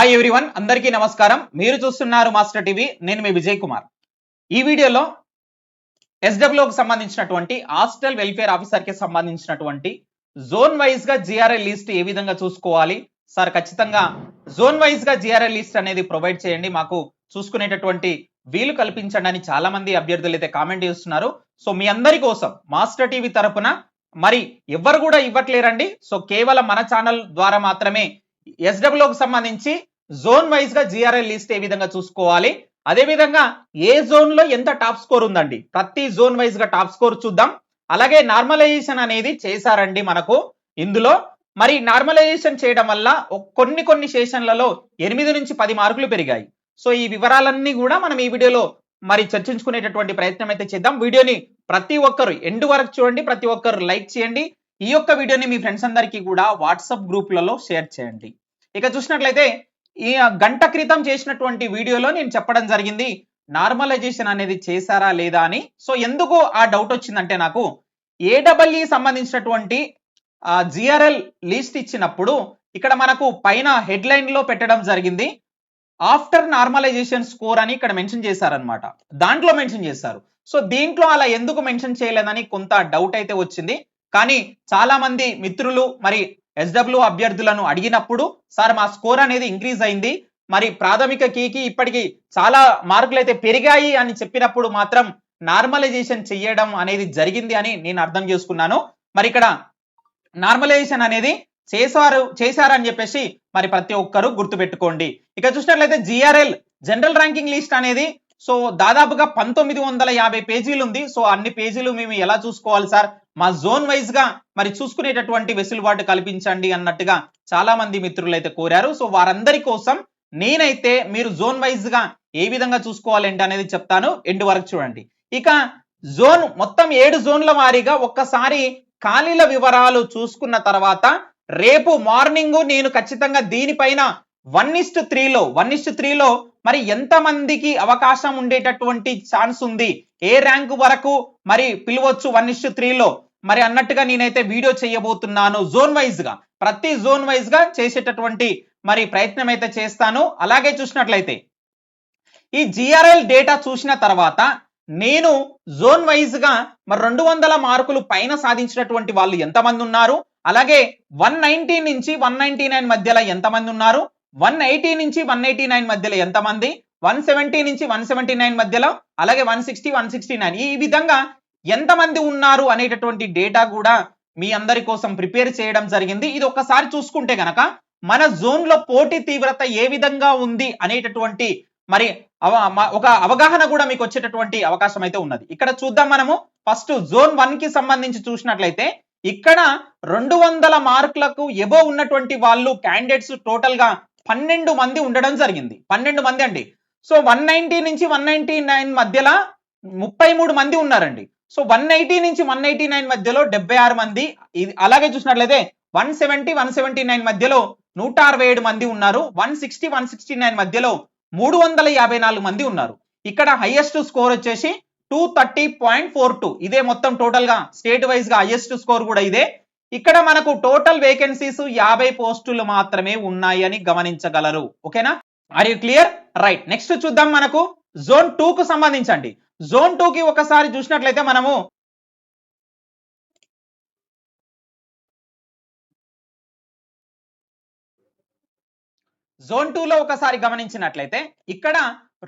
Hi everyone అందరికీ నమస్కారం. మీరు చూస్తున్నారు మాస్టర్ టీవీ. నేను మీ విజయ్ కుమార్. ఈ వీడియోలో ఎస్డబ్ల్యూకి సంబంధించినటువంటి హాస్టల్ వెల్ఫేర్ ఆఫీసర్కి సంబంధించినటువంటి జోన్ వైజ్గా జిఆర్ఎల్ లిస్ట్ ఏ విధంగా చూసుకోవాలి? సార్ ఖచ్చితంగా జోన్ వైజ్గా జిఆర్ఎల్ లిస్ట్ అనేది ప్రొవైడ్ చేయండి. మాకు చూసుకునేటటువంటి వీలు కల్పించండి అని చాలా మంది అభ్యర్థులు అయితే కామెంట్ చేస్తున్నారు. సో మీ అందరి కోసం మాస్టర్ టీవీ తరపున మరి ఎవరు కూడా ఇవ్వట్లేరండి. సో కేవలం మన ఛానల్ ద్వారా మాత్రమే ఎస్డబ్ల్యూకి సంబంధించి జోన్ వైజ్గా జిఆర్ఎల్ లిస్ట్ ఏ విధంగా చూసుకోవాలి? అదే విధంగా ఏ జోన్లో ఎంత టాప్ స్కోర్ ఉందండి? ప్రతి జోన్ వైజ్గా టాప్ స్కోర్ చూద్దాం. అలాగే నార్మలైజేషన్ అనేది చేశారండి మనకు ఇందులో. మరి నార్మలైజేషన్ చేయడం వల్ల కొన్ని కొన్ని సెషన్లలో ఎనిమిది నుంచి పది మార్కులు పెరిగాయి. సో ఈ వివరాలన్నీ కూడా మనం ఈ వీడియోలో మరి చర్చించుకునేటటువంటి ప్రయత్నం అయితే చేద్దాం. వీడియోని ప్రతి ఒక్కరు ఎండ్ వరకు చూడండి. ప్రతి ఒక్కరు లైక్ చేయండి. ఈ యొక్క వీడియోని మీ ఫ్రెండ్స్ అందరికీ కూడా వాట్సాప్ గ్రూప్లలో షేర్ చేయండి. ఇక చూసినట్లయితే ఈ గంట క్రితం చేసినటువంటి వీడియోలో నేను చెప్పడం జరిగింది నార్మలైజేషన్ అనేది చేశారా లేదా అని. సో ఎందుకు ఆ డౌట్ వచ్చిందంటే నాకు ఏడబల్ఈ సంబంధించినటువంటి జిఆర్ఎల్ లిస్ట్ ఇచ్చినప్పుడు ఇక్కడ మనకు పైన హెడ్లైన్లో పెట్టడం జరిగింది. ఆఫ్టర్ నార్మలైజేషన్ స్కోర్ అని ఇక్కడ మెన్షన్ చేశారనమాట దాంట్లో మెన్షన్ చేశారు. సో దీంట్లో అలా ఎందుకు మెన్షన్ చేయలేదని కొంత డౌట్ అయితే వచ్చింది. కానీ చాలా మంది మిత్రులు మరి ఎస్డబ్ల్యూ అభ్యర్థులను అడిగినప్పుడు సార్ మా స్కోర్ అనేది ఇంక్రీజ్ అయింది. మరి ప్రాథమిక కీకి ఇప్పటికి చాలా మార్కులు అయితే పెరిగాయి అని చెప్పినప్పుడు మాత్రం నార్మలైజేషన్ చేయడం అనేది జరిగింది అని నేను అర్థం చేసుకున్నాను. మరి ఇక్కడ నార్మలైజేషన్ అనేది చేశారు చేశారని చెప్పేసి మరి ప్రతి ఒక్కరు గుర్తుపెట్టుకోండి. ఇక చూసినట్లయితే జిఆర్ఎల్ జనరల్ ర్యాంకింగ్ లిస్ట్ అనేది సో దాదాపుగా పంతొమ్మిది వందల యాభై పేజీలు ఉంది. సో అన్ని పేజీలు మేము ఎలా చూసుకోవాలి సార్? మా జోన్ వైజ్గా మరి చూసుకునేటటువంటి వెసులుబాటు కల్పించండి అన్నట్టుగా చాలా మంది మిత్రులు అయితే కోరారు. సో వారందరి కోసం నేనైతే మీరు జోన్ వైజ్గా ఏ విధంగా చూసుకోవాలి అనేది చెప్తాను. ఎండు వరకు చూడండి. ఇక జోన్ మొత్తం ఏడు జోన్ల వారీగా ఒక్కసారి ఖాళీల వివరాలు చూసుకున్న తర్వాత రేపు మార్నింగ్ నేను ఖచ్చితంగా దీనిపైన వన్ ఇస్ట్ త్రీలో వన్ ఇస్ట్ త్రీలో మరి ఎంతమందికి అవకాశం ఉండేటటువంటి ఛాన్స్ ఉంది? ఏ ర్యాంక్ వరకు మరి పిలవచ్చు వన్ ఇస్ట్ త్రీలో? మరి అన్నట్టుగా నేనైతే వీడియో చేయబోతున్నాను. జోన్ వైజ్గా ప్రతి జోన్ వైజ్గా చేసేటటువంటి మరి ప్రయత్నం అయితే చేస్తాను. అలాగే చూసినట్లయితే ఈ జిఆర్ఎల్ డేటా చూసిన తర్వాత నేను జోన్ వైజ్గా మరి రెండు వందల మార్కులు పైన సాధించినటువంటి వాళ్ళు ఎంతమంది ఉన్నారు? అలాగే వన్ నైన్టీ నుంచి వన్ నైన్టీ నైన్ మధ్యలో ఎంతమంది ఉన్నారు? వన్ ఎయిటీ నుంచి వన్ ఎయిటీ నైన్ మధ్యలో ఎంతమంది? వన్ సెవెంటీ నుంచి వన్ సెవెంటీ నైన్ మధ్యలో అలాగే one sixty one sixty nine. ఈ విధంగా ఎంతమంది ఉన్నారు అనేటటువంటి డేటా కూడా మీ అందరి కోసం ప్రిపేర్ చేయడం జరిగింది. ఇది ఒకసారి చూసుకుంటే గనక మన జోన్లో పోటీ తీవ్రత ఏ విధంగా ఉంది అనేటటువంటి మరి అవ- మ- ఒక అవగాహన కూడా మీకు వచ్చేటటువంటి అవకాశం అయితే ఉన్నది. ఇక్కడ చూద్దాం మనము. ఫస్ట్ జోన్ వన్కి సంబంధించి చూసినట్లయితే ఇక్కడ రెండు వందల మార్కులకు ఎబో ఉన్నటువంటి వాళ్ళు క్యాండిడేట్స్ టోటల్గా పన్నెండు మంది ఉండడం జరిగింది. పన్నెండు మంది అండి. సో వన్ నైన్టీ నుంచి వన్ నైన్టీ నైన్ మధ్యలో ముప్పై మూడు మంది ఉన్నారండి. సో వన్ ఎయిటీ నుంచి వన్ ఎయిటీ నైన్ మధ్యలో డెబ్బై ఆరు మంది ఇది అలాగే చూసినట్లయితే one seventy one seventy nine మధ్యలో నూట అరవై ఏడు మంది ఉన్నారు. One sixty one sixty nine మధ్యలో మూడు వందల యాభై నాలుగు మంది ఉన్నారు. ఇక్కడ హైయెస్ట్ స్కోర్ వచ్చేసి two thirty point four two ఇదే మొత్తం టోటల్గా స్టేట్ వైజ్గా హైయెస్ట్ స్కోర్ కూడా ఇదే. ఇక్కడ మనకు టోటల్ వేకెన్సీస్ యాభై పోస్టులు మాత్రమే ఉన్నాయి అని గమనించగలరు. ఓకేనా? Are you clear right next చూద్దాం మనకు జోన్ టూ కు సంబంధించండి. జోన్ టూ కి ఒకసారి చూసినట్లయితే మనము జోన్ టూ లో ఒకసారి గమనించినట్లయితే ఇక్కడ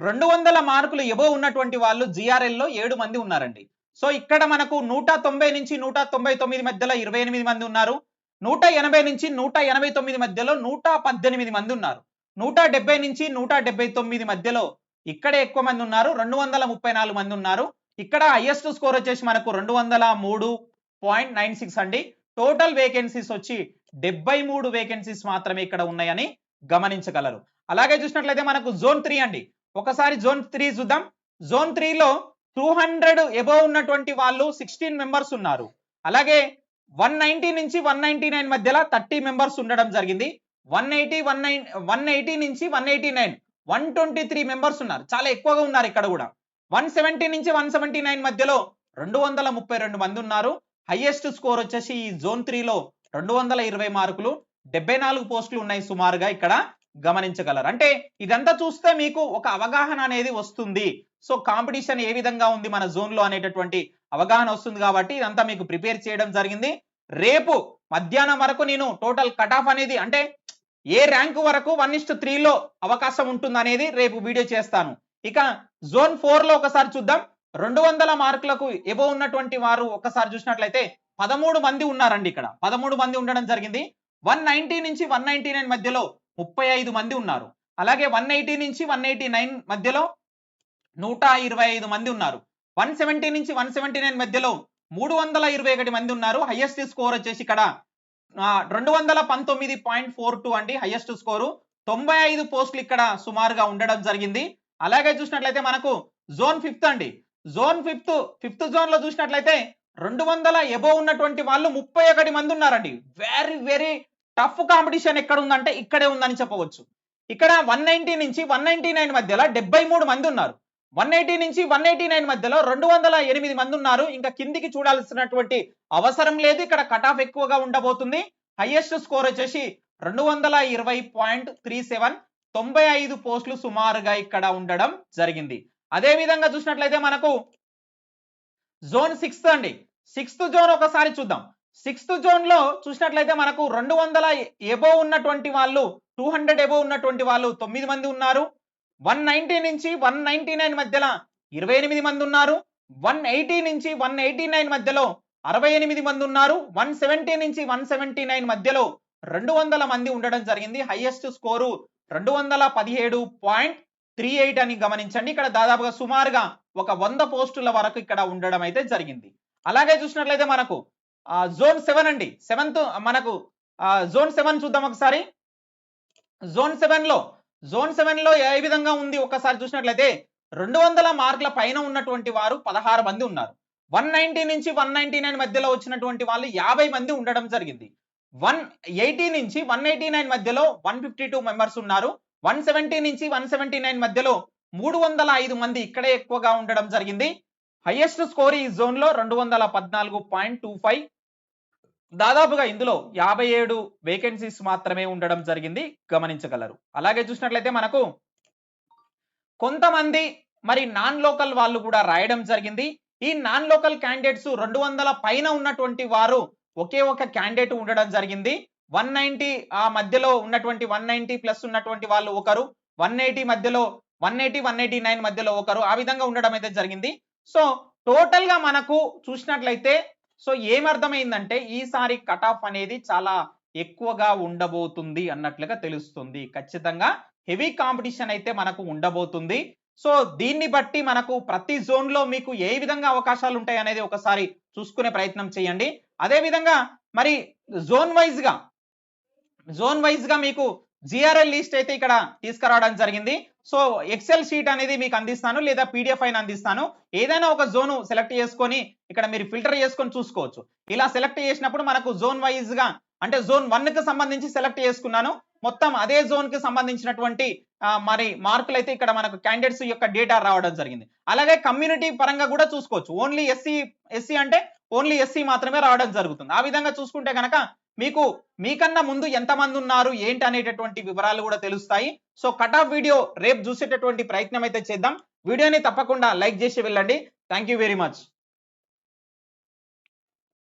రెండు వందల మార్కులు ఎబో ఉన్నటువంటి వాళ్ళు జిఆర్ఎల్లో లో ఏడు మంది ఉన్నారండి. సో ఇక్కడ మనకు నూట తొంభై నుంచి నూట తొంభై తొమ్మిది మధ్యలో ఇరవై ఎనిమిది మంది ఉన్నారు. నూట ఎనభై నుంచి నూట ఎనభై తొమ్మిది మధ్యలో నూట పద్దెనిమిది మంది ఉన్నారు. నూట డెబ్బై నుంచి నూట డెబ్బై తొమ్మిది మధ్యలో ఇక్కడే ఎక్కువ మంది ఉన్నారు. రెండు వందల ముప్పై నాలుగు మంది ఉన్నారు. ఇక్కడ హైయెస్ట్ స్కోర్ వచ్చేసి మనకు రెండు వందల మూడు పాయింట్ నైన్ సిక్స్ అండి. టోటల్ వేకెన్సీస్ వచ్చి డెబ్బై మూడు వేకెన్సీస్ మాత్రమే ఇక్కడ ఉన్నాయని గమనించగలరు. అలాగే చూసినట్లయితే మనకు జోన్ త్రీ అండి. ఒకసారి జోన్ త్రీ చూద్దాం. జోన్ త్రీలో టూ హండ్రెడ్ ఎబోవ్ ఉన్నటువంటి వాళ్ళు సిక్స్టీన్ మెంబర్స్ ఉన్నారు. అలాగే వన్ నైన్టీ నుంచి వన్ నైన్టీ నైన్ మధ్యలో థర్టీ మెంబర్స్ ఉండడం జరిగింది. One eighty one nine one eighty నుంచి one eighty nine one twenty three members ఉన్నారు. చాలా ఎక్కువగా ఉన్నారు ఇక్కడ కూడా. వన్ సెవెంటీ నుంచి వన్ సెవెంటీ నైన్ మధ్యలో రెండు వందల ముప్పై రెండు మంది ఉన్నారు. హైయెస్ట్ స్కోర్ వచ్చేసి ఈ జోన్ త్రీలో రెండు వందల ఇరవై మార్కులు డెబ్బై నాలుగు పోస్టులు ఉన్నాయి సుమారుగా ఇక్కడ. గమనించగలరు. అంటే ఇదంతా చూస్తే మీకు ఒక అవగాహన అనేది వస్తుంది. సో కాంపిటీషన్ ఏ విధంగా ఉంది మన జోన్లో అనేటటువంటి అవగాహన వస్తుంది కాబట్టి ఇదంతా మీకు ప్రిపేర్ చేయడం జరిగింది. రేపు మధ్యాహ్నం వరకు నేను టోటల్ కట్ ఆఫ్ అనేది అంటే ఏ ర్యాంక్ వరకు వన్ ఇస్ట్ త్రీలో అవకాశం ఉంటుంది అనేది రేపు వీడియో చేస్తాను. ఇక జోన్ ఫోర్లో ఒకసారి చూద్దాం. రెండు వందల మార్కులకు ఎబో ఉన్నటువంటి వారు ఒకసారి చూసినట్లయితే పదమూడు మంది ఉన్నారండి ఇక్కడ. పదమూడు మంది ఉండడం జరిగింది. వన్ నైన్టీ నుంచి వన్ నైన్టీ నైన్ మధ్యలో ముప్పై ఐదు మంది ఉన్నారు. అలాగే వన్ ఎయిటీ నుంచి వన్ ఎయిటీ నైన్ మధ్యలో నూట ఇరవై ఐదు మంది ఉన్నారు. వన్ సెవెంటీ నుంచి వన్ సెవెంటీ నైన్ మధ్యలో మూడు వందల ఇరవై ఒకటి మంది ఉన్నారు. హైయెస్ట్ స్కోర్ వచ్చేసి ఇక్కడ రెండు వందల పంతొమ్మిది పాయింట్ ఫోర్ టూ అండి హైయెస్ట్ స్కోరు. తొంభై ఐదు పోస్టులు ఇక్కడ సుమారుగా ఉండడం జరిగింది. అలాగే చూసినట్లయితే మనకు జోన్ ఫిఫ్త్ అండి. జోన్ ఫిఫ్త్ ఫిఫ్త్ జోన్లో చూసినట్లయితే రెండు వందల ఎబో ఉన్నటువంటి వాళ్ళు ముప్పై ఒకటి మంది ఉన్నారండి. వెరీ వెరీ టఫ్ కాంపిటీషన్ ఎక్కడ ఉందంటే ఇక్కడే ఉందని చెప్పవచ్చు. ఇక్కడ వన్ నైన్టీ నుంచి వన్ నైన్టీ నైన్ మధ్యలో డెబ్బై మూడు మంది ఉన్నారు. వన్ ఎయిటీ నుంచి వన్ ఎయిటీ నైన్ మధ్యలో రెండు వందల ఎనిమిది మంది ఉన్నారు. ఇంకా కిందికి చూడాల్సినటువంటి అవసరం లేదు. ఇక్కడ కట్ ఆఫ్ ఎక్కువగా ఉండబోతుంది. హైయెస్ట్ స్కోర్ వచ్చేసి రెండు వందల ఇరవై పాయింట్ త్రీ సెవెన్. తొంభై ఐదు పోస్టులు సుమారుగా ఇక్కడ ఉండడం జరిగింది. అదే విధంగా చూసినట్లయితే మనకు జోన్ సిక్స్త్ అండి. సిక్స్త్ జోన్ ఒకసారి చూద్దాం. సిక్స్త్ జోన్లో చూసినట్లయితే మనకు రెండు వందల ఎబో ఉన్నటువంటి వాళ్ళు టూ హండ్రెడ్ ఎబో ఉన్నటువంటి వాళ్ళు తొమ్మిది మంది ఉన్నారు. వన్ నైన్టీ నుంచి వన్ నైన్టీ నైన్ మధ్యలో ఇరవై ఎనిమిది మంది ఉన్నారు. వన్ ఎయిటీ నుంచి వన్ ఎయిటీ నైన్ మధ్యలో అరవై ఎనిమిది మంది ఉన్నారు. వన్ సెవెంటీ నుంచి వన్ సెవెంటీ నైన్ మధ్యలో రెండు వందల మంది ఉండడం జరిగింది. హైయెస్ట్ స్కోరు రెండు వందల పదిహేడు పాయింట్ త్రీ ఎయిట్ అని గమనించండి. ఇక్కడ దాదాపుగా సుమారుగా ఒక వంద పోస్టుల వరకు ఇక్కడ ఉండడం అయితే జరిగింది. అలాగే చూసినట్లయితే మనకు జోన్ సెవెన్ అండి. సెవెంత్ మనకు జోన్ సెవెన్ చూద్దాం ఒకసారి. జోన్ సెవెన్లో జోన్ సెవెన్లో ఏ విధంగా ఉంది? ఒకసారి చూసినట్లయితే రెండు వందల మార్కుల పైన ఉన్నటువంటి వారు పదహారు మంది ఉన్నారు. వన్ నైన్టీ నుంచి వన్ నైన్టీ నైన్ మధ్యలో వచ్చినటువంటి వాళ్ళు యాభై మంది ఉండడం జరిగింది. వన్ ఎయిటీ నుంచి వన్ ఎయిటీ నైన్ మధ్యలో వన్ ఫిఫ్టీ టూ మెంబర్స్ ఉన్నారు. వన్ సెవెంటీ నుంచి వన్ సెవెంటీ నైన్ మధ్యలో మూడు వందల ఐదు మంది ఇక్కడే ఎక్కువగా ఉండడం జరిగింది. హైయెస్ట్ స్కోర్ ఈ జోన్లో రెండు వందల పద్నాలుగు పాయింట్ టూ ఫైవ్ దాదాపుగా ఇందులో యాభై ఏడు వేకెన్సీస్ మాత్రమే ఉండడం జరిగింది. గమనించగలరు. అలాగే చూసినట్లయితే మనకు కొంతమంది మరి నాన్ లోకల్ వాళ్ళు కూడా రాయడం జరిగింది. ఈ నాన్ లోకల్ క్యాండిడేట్స్ రెండు వందల పైన ఉన్నటువంటి వారు ఒకే ఒక క్యాండిడేట్ ఉండడం జరిగింది. వన్ నైన్టీ ఆ మధ్యలో ఉన్నటువంటి వన్ నైన్టీ ప్లస్ ఉన్నటువంటి వాళ్ళు ఒకరు వన్ ఎయిటీ మధ్యలో one eighty one eighty nine మధ్యలో ఒకరు ఆ విధంగా ఉండడం అయితే జరిగింది. సో టోటల్గా మనకు చూసినట్లయితే సో ఏమర్థమైందంటే ఈసారి కట్ ఆఫ్ అనేది చాలా ఎక్కువగా ఉండబోతుంది అన్నట్లుగా తెలుస్తుంది. ఖచ్చితంగా హెవీ కాంపిటీషన్ అయితే మనకు ఉండబోతుంది. సో దీన్ని బట్టి మనకు ప్రతి జోన్లో మీకు ఏ విధంగా అవకాశాలు ఉంటాయి అనేది ఒకసారి చూసుకునే ప్రయత్నం చేయండి. అదే విధంగా మరి జోన్ వైజ్గా జోన్ వైజ్గా మీకు జిఆర్ఎల్ లిస్ట్ అయితే ఇక్కడ తీసుకురావడం జరిగింది. సో ఎక్సెల్ షీట్ అనేది మీకు అందిస్తాను లేదా పీడిఎఫ్ అయినా అందిస్తాను. ఏదైనా ఒక జోను సెలెక్ట్ చేసుకొని ఇక్కడ మీరు ఫిల్టర్ చేసుకొని చూసుకోవచ్చు. ఇలా సెలెక్ట్ చేసినప్పుడు మనకు జోన్ వైజ్గా అంటే జోన్ వన్కి సంబంధించి సెలెక్ట్ చేసుకున్నాను. మొత్తం అదే జోన్కి సంబంధించినటువంటి మరి మార్కులు అయితే ఇక్కడ మనకు క్యాండిడేట్స్ యొక్క డేటా రావడం జరిగింది. అలాగే కమ్యూనిటీ పరంగా కూడా చూసుకోవచ్చు. ఓన్లీ ఎస్సీ ఎస్సీ అంటే ఓన్లీ ఎస్సీ మాత్రమే రావడం జరుగుతుంది. ఆ విధంగా చూసుకుంటే కనుక మీకు మీకన్నా ముందు ఎంతమంది ఉన్నారు ఏంటి అనేటటువంటి వివరాలు కూడా తెలుస్తాయి. సో కట్ ఆఫ్ వీడియో రేపు చూసేటటువంటి ప్రయత్నం అయితే చేద్దాం. వీడియోని తప్పకుండా లైక్ చేసి వెళ్ళండి. Thank very much.